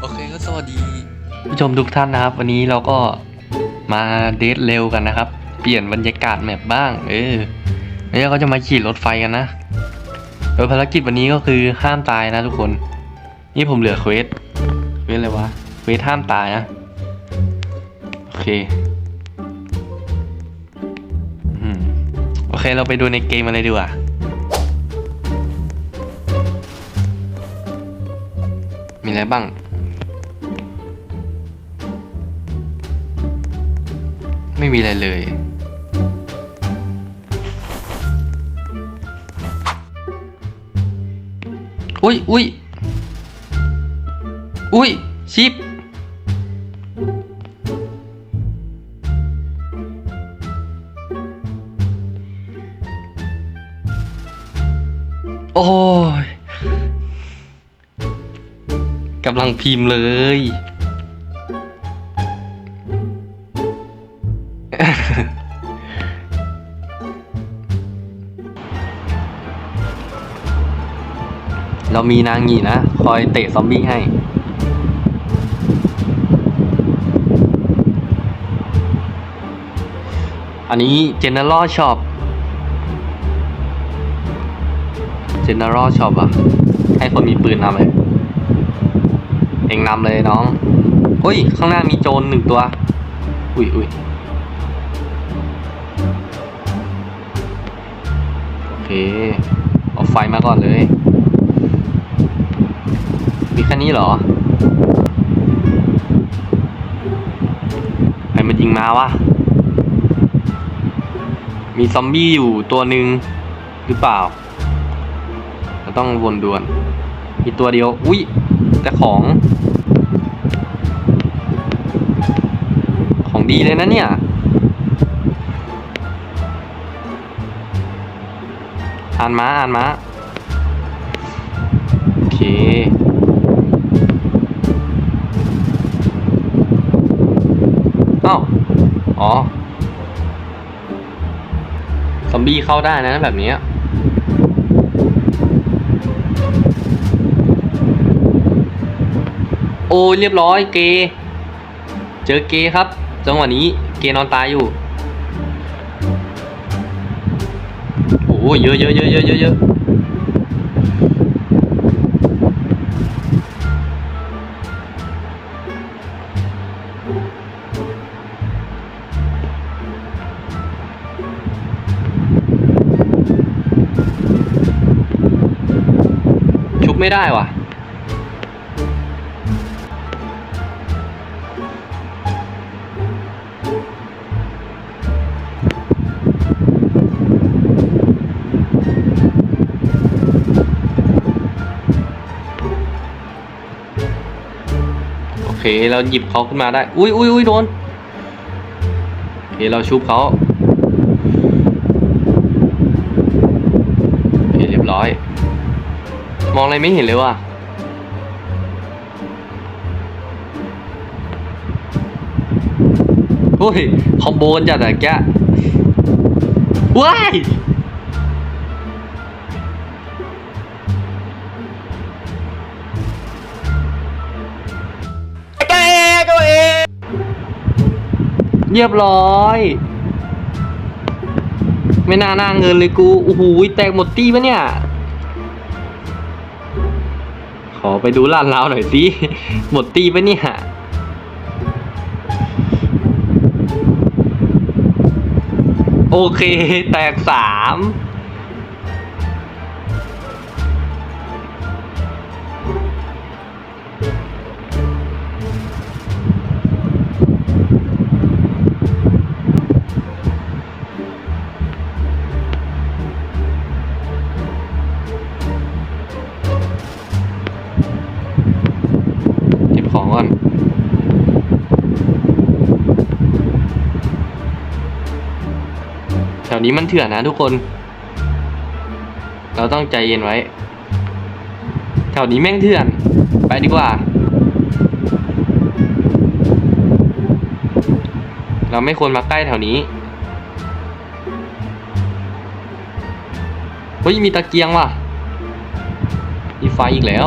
โอเคก็สวัสดีผู้ชมทุกท่านนะครับ วันนี้เราก็มาเดทเร็วกันนะครับ เปลี่ยนบรรยากาศแมปบ้าง เออแล้วเราก็จะมาขี่รถไฟกันนะโดยภารกิจวันนี้ก็คือห้ามตายนะทุกคน นี่ผมเหลือเควสเควสอะไรวะเควสห้ามตายนะโอเคโอเคเราไปดูในเกมมาเลยดีกว่ามีอะไรบ้าง ไม่มีอะไรเลย อุ้ยอุ้ยอุ้ยชิปโอ้ยกำลังพิมพ์เลย เรามีนางหงีนะ คอยเตะซอมบี้ให้ อันนี้ General Shop General Shop อะให้คนมีปืนนำเลย เองนำเลยน้องเฮ้ย ข้างหน้ามีโจรหนึ่งตัว อุ้ยอุ้ยโอเค เอาไฟมาก่อนเลย นี้เหรอใครมันยิงมาวะ มีซอมบี้อยู่ตัวหนึ่งหรือเปล่าเราต้องวนดวน มีตัวเดียว อุ้ยแต่ของ ของดีเลยนะเนี่ยอ่านมาอ่านมาโอเค อมบี้เข้าได้นะแบบนี้โอ้เรียบร้อยเก เจอเกครับ จังหวะนี้เกนอนตายอยู่ โอ้เยอะเยอะเยอะเยอะเยอะ ไม่ได้ว่ะ โอเค เราหยิบเขาขึ้นมาได้ อุ้ยอุ้ยอุ้ยโดน โอเค เราชุบเขาโอเคเรียบร้อย มองอะไรไม่เห็นเลยว่ะ โอ้ยคอมโบนจัดอะแกว้ายเรียบร้อย ไม่น่าน่าเงินเลยกูโอ้โหแตกหมดตี้ปะเนี่ย ขอไปดูลาดราวหน่อยดิหมดตีไปเนี่ยโอเค แตกสาม วนี้มันเถื่อนนะทุกคน เราต้องใจเย็นไว้ แถวนี้แม่งเถื่อน ไปดีกว่า เราไม่ควรมาใกล้แถวนี้ เฮ้ย มีตะเกียงว่ะ มีไฟอีกแล้ว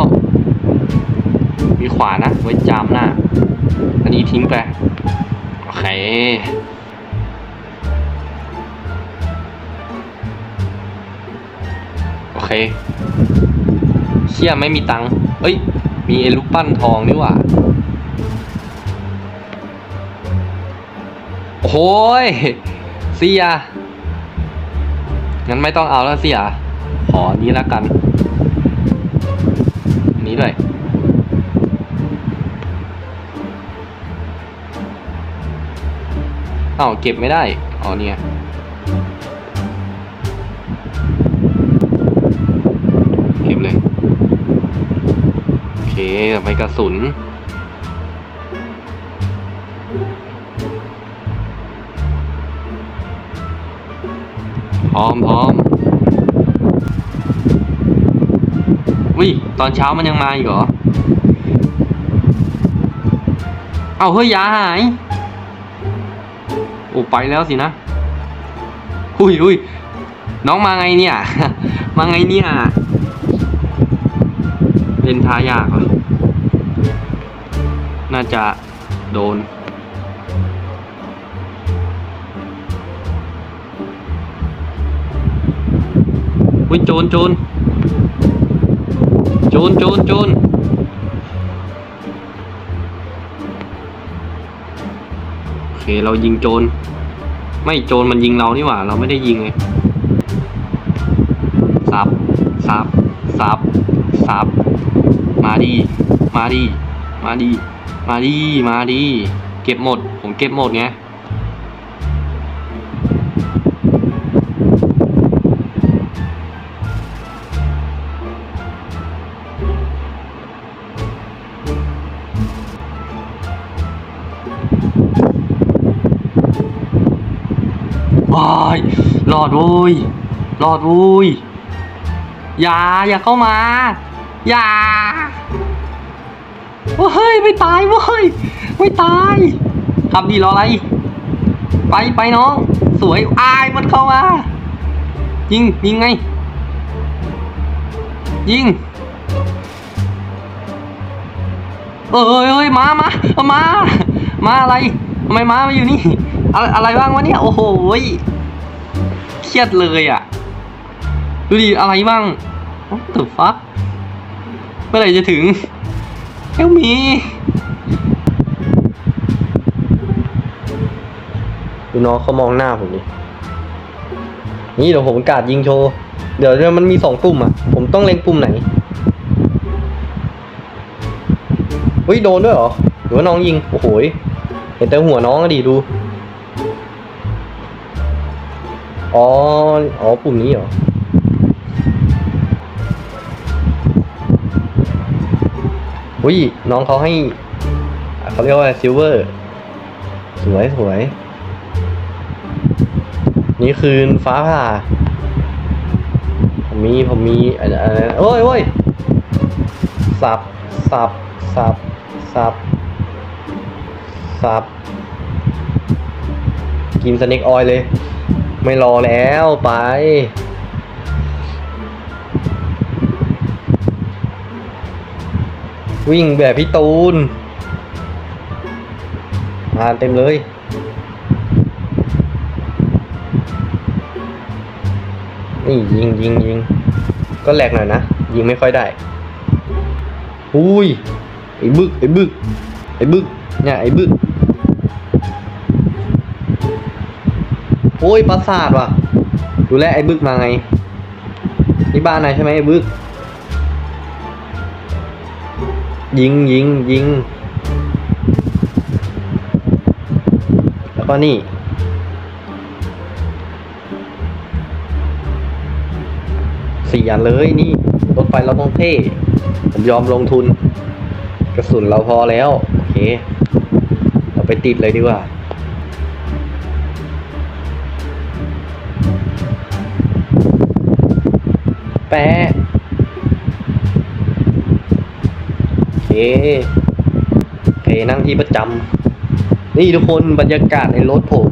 มีมีขวานะ ไว้จามหน้า อันนี้ทิ้งไป โอเค เคเชี่ยไม่มีตังค์เอ้ย มีไอ้ลูกปั้นทองนี่ว่าโอ้ยเสียงั้นไม่ต้องเอาแล้วเสียขออันนี้แล้วกันอัน นี้ด้วยเอ้าเก็บไม่ได้ อ๋อเนี่ย สุน พร้อมพร้อมวิตอนเช้ามันยังมาอีกเหรอ เอาเฮ้ยยาหาย โอ้ไปแล้วสินะ อุ้ยอุ้ยน้องมาไงเนี่ย มาไงเนี่ย เล่นท่ายากเหรอ น่าจะโดนอุ้ยโจรโจรโจรโจรโจรโอเคเรายิงโจรไม่โจรมันยิงเรานี่หว่า เราไม่ได้ยิงเลยซับซับซับซับมาดี มาดี มาดี มาดีมาดี เก็บหมด ผมเก็บหมดไงวายรอดโว้ยรอดโว้ยอย่า อย่าเข้ามา อย่า โอ้เฮ้ยไม่ตายเว้ยไม่ตายขับดีรออะไร ไปไปน้อง สวยอายมันเข้ามายิงยิงไง ยิงเอ้ยเอ้ยมามาเอามา มาอะไรทำไมมามาอยู่นี่ อะไรอะไรบ้างวะเนี่ย โอ้โหเครียดเลยอะ ดูดิอะไรบ้าง What the fuck เมื่อไหร่จะถึง เอลมีดูน้องเขามองหน้าผมดินี่เดี๋ยวผมกาดยิงโชว์ เดี๋ยวมันมีสองปุ่มอะ ผมต้องเล็งปุ่มไหนเฮ้ยโดนด้วยเหรอ หรือว่าน้องยิง โอ้โหเห็นแต่หัวน้องอะดิดู อ๋อ อ๋อปุ่มนี้เหรอ อุ้ยน้องเขาให้เขาเรียกว่าซิลเวอร์สวยสวย นี่คืนฟ้าผ่า ผมมี ผมมีอะไรอะไรนะโอ้ยโอ้ยสับสับสับสับสับกินสเน็กออยเลย ไม่รอแล้วไป วิ่งแบบพี่ตูนมานเต็มเลย นี่ยิงยิงยิงก็แหลกหน่อยนะ ยิงไม่ค่อยได้อุ้ยไอ้บึกไอ้บึกไอ้บึกเนี่ยไอ้บึกโอ้ยประสาทว่ะ ดูแลไอ้บึกมาไงนี่บ้านนายใช่ไหมไอ้บึก ยิงยิงยิง แล้วก็นี่ สี่อันเลยนี่ รถไฟเราต้องเท่ ผมยอมลงทุน กระสุนเราพอแล้ว โอเค เราไปติดเลยดีกว่าแปะ เคเคนั่งที่ประจำนี่ทุกคนบรรยากาศในรถผม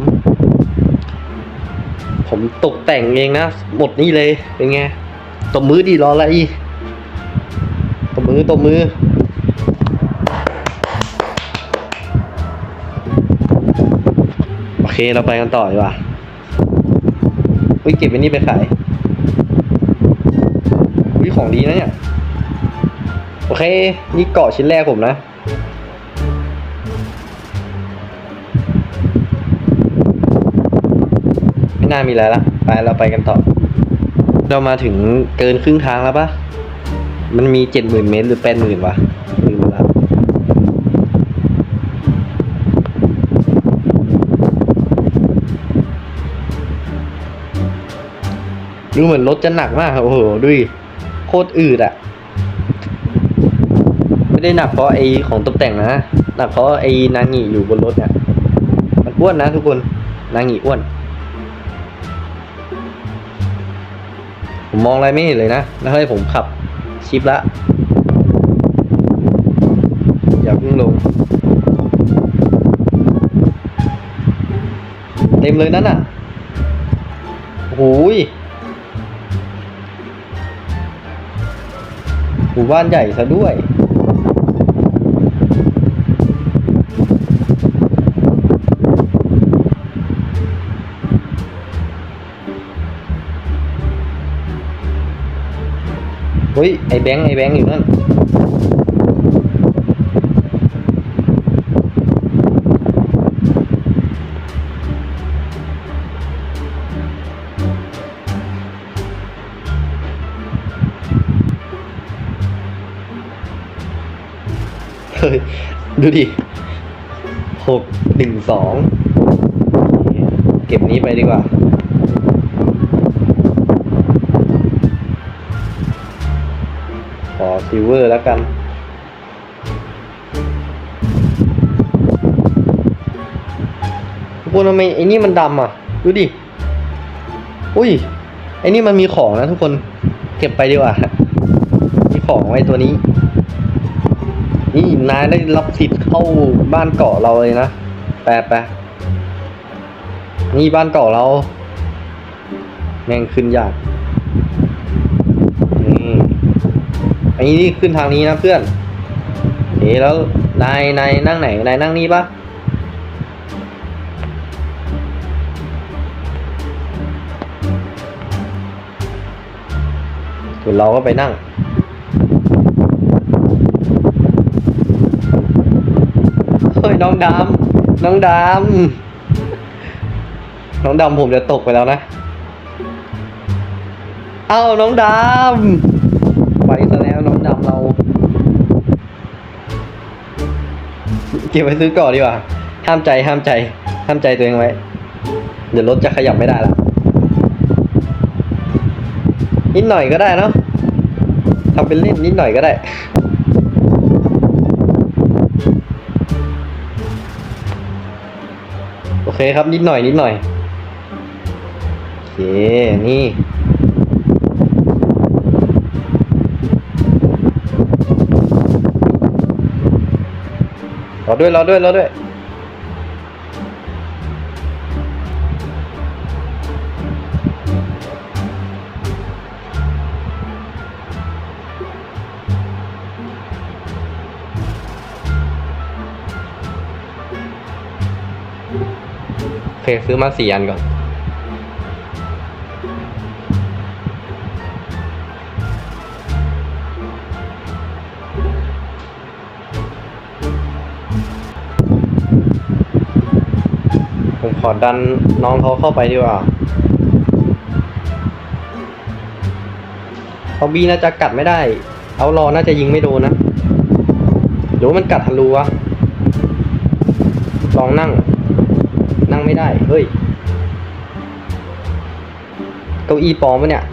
ผมตกแต่งเองนะ หมดนี่เลยเป็นไงตบมือดีรออะไรตบมือตบมือโอเคเราไปกันต่อดีกว่าวิเก็บไปนี่ไปขายวิของดีนะเนี่ย โอเค นี่เกาะชิ้นแรกผมนะไม่น่ามีอะไรละไปเราไปกันต่อ เรามาถึงเกินครึ่งทางแล้วปะมันมีเจ็ดหมื่นเมตรหรือแปดหมื่นวะลืมละดูเหมือนรถจะหนักมากครับโอ้โหดูโคตรอืดอะ ไม่ได้หนักเพราะไอของตกแต่งนะหนักเพราะไอนางงีอยู่บนรถเนี่ยมันอ้วนนะทุกคนนางงีอ้วน ผมมองอะไรไม่เห็นเลยนะแล้วให้ผมขับชิปละอย่าเพิ่งลง เต็มเลยนั่นอะโอ้โหยหมู่บ้านใหญ่ซะด้วย ฮ้ย ไอ้แบงค์ไอ้แบงค์อยู่นั่นเฮ้ยดูดิหกหนึ่งสองเก็บนี้ไปดีกว่า ซิลเวอร์แล้วกัน ทุกคนทำไมไอ้นี่มันดำอะ ดูดิ อุ้ย ไอ้นี่มันมีของนะทุกคน เก็บไปดีกว่า มีของไว้ตัวนี้ นี่นายได้รับสิทธิ์เข้าบ้านเกาะเราเลยนะ แปลแปลนี่บ้านเกาะเรา แม่งขึ้นยาก นี่ อันนี้นี่ขึ้นทางนี้นะเพื่อนเอ๊แล้วนายนายนั่งไหนนายนั่งนี่ปะส่วนเราก็ไปนั่ง เฮ้ยน้องดำน้องดำน้องดำผมจะตกไปแล้วนะ เอ้าน้องดำ เก็บไว้ซื้อก่อนดีกว่า ห้ามใจห้ามใจ ห้ามใจตัวเองไว้ เดี๋ยวรถจะขยับไม่ได้ละนิดหน่อยก็ได้เนาะทำเป็นเล่นนิดหน่อยก็ได้โอเคครับนิดหน่อยนิดหน่อยโอเคนี่ ร อด้วยรอด้วยรอด้วยโอเคซื้อมาสี่อันก่อน ขอดันน้องเขาเข้าไปดีกว่าเขาบีน่าจะกัดไม่ได้ เอารอน่าจะยิงไม่โดนนะหรือมันกัดทะลุวะลองนั่ง นั่งไม่ได้ เฮ้ย เก้าอี้ปลอมปะเนี่ย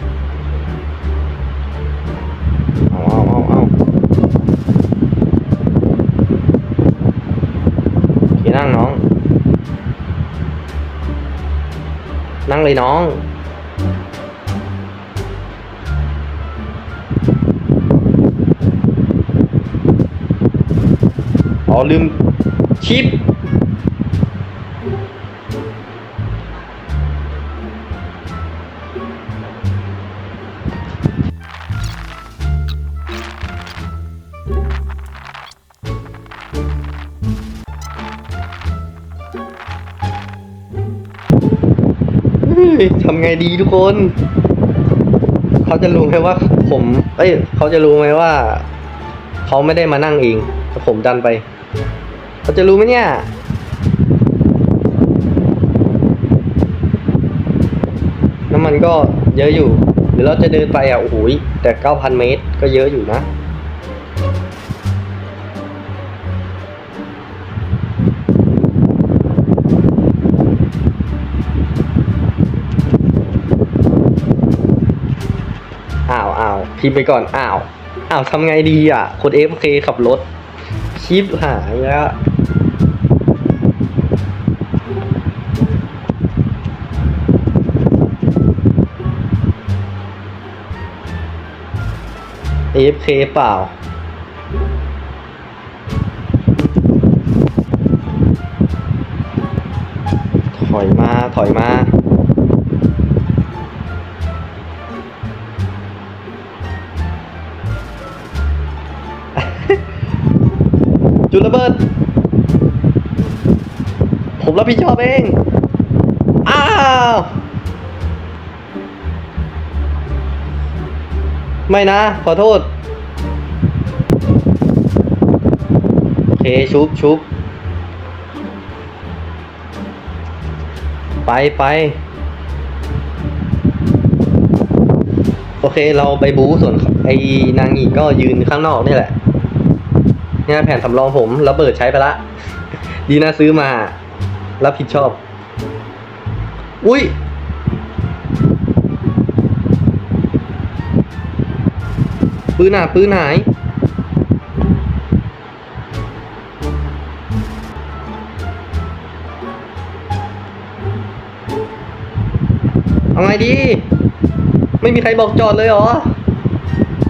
งเลยน้อง อ๋อลืมชิป ทำไงดีทุกคน เขาจะรู้ไหมว่า ผม เอ้ย เขาจะรู้ไหมว่า เขาไม่ได้มานั่งเองแต่ผมดันไป เขาจะรู้ไหมเนี่ย น้ำมันก็เยอะอยู่หรือเราจะเดินไปอะ โอ้โหยแต่ 9,000 เมตรก็เยอะอยู่นะ พิมพ์ไปก่อน อ้าว อ้าวทำไงดีอะ คน FK ขับรถ ชิปหายแล้ว AFK เปล่าถอยมา ถอยมา จุดระเบิด ผมรับผิดชอบเอง อ้าว ไม่นะ ขอโทษ โอเค ชุบชุบไปไปโอเค เราไปบูส่วนไอ้นางอีกก็ยืนข้างนอกนี่แหละ เนี่ยแผ่นสำรองผมระเบิดใช้ไปละ ดีนะซื้อมา รับผิดชอบ อุ้ยปืนหนาปืนหายเอาไงดี ไม่มีใครบอกจอดเลยเหรอ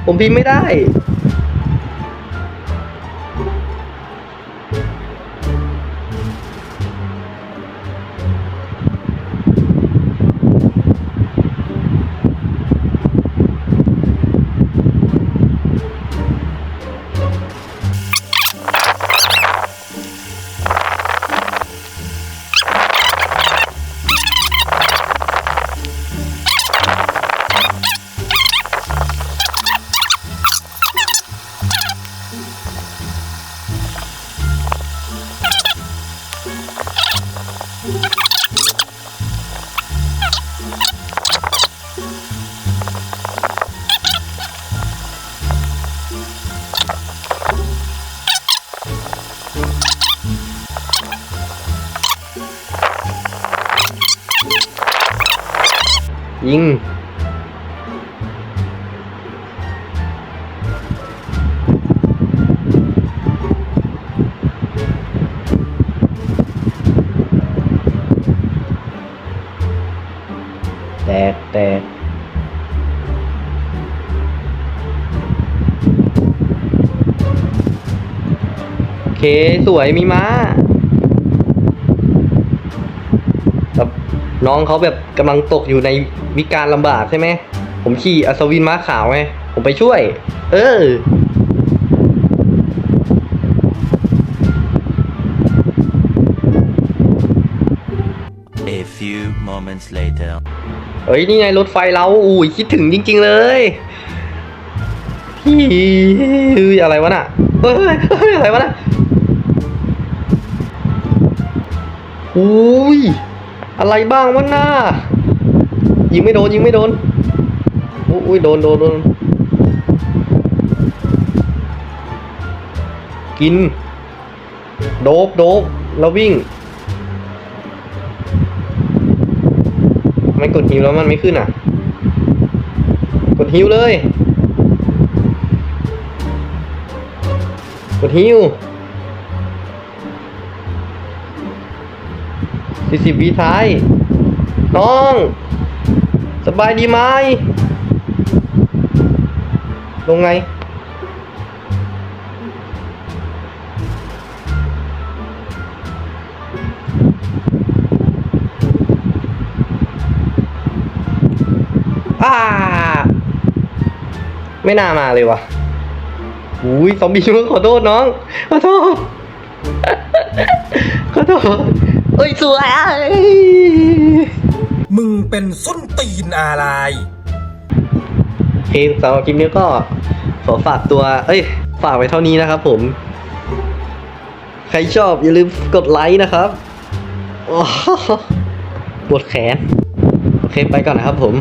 ผมพิมพ์ไม่ได้ ยิง แตกแตกโอเค สวยมีม้าแบบ น้องเขาแบบกำลังตกอยู่ในวิการลำบากใช่ไหม ผมขี่อัศวินม้าขาวไง ผมไปช่วย เออ A few moments later. เอ้ย นี่ไงรถไฟเราอุ้ยคิดถึงจริง ๆ เลยพี่อะไรวะน่ะเฮ้ยเฮ้ยอะไรวะน่ะอุ้ย อะไรบ้างวะน่ายิงไม่โดนยิงไม่โดน อุ้ยโดนโดนโดน กิน โดบโดบแล้ววิ่ง ไม่กดฮิวแล้วมันไม่ขึ้นอะ กดฮิวเลย กดฮิว สี่สิบวิท้าย น้อง สบายดีไหมลงไงอาไม่น่ามาเลยวะอุ้ยซอมบี้มึงขอโทษน้อง ขอโทษ ขอโทษ อ้ยสวยอะมึงเป็นส้นตีนอะไรโอเคสำหรับคลิปนี้ก็ขอฝากตัว เอ้ย ฝากไว้เท่านี้นะครับผม ใครชอบอย่าลืมกดไลค์นะครับโอ้โหปวดแขน โอเค ไปก่อนนะครับผม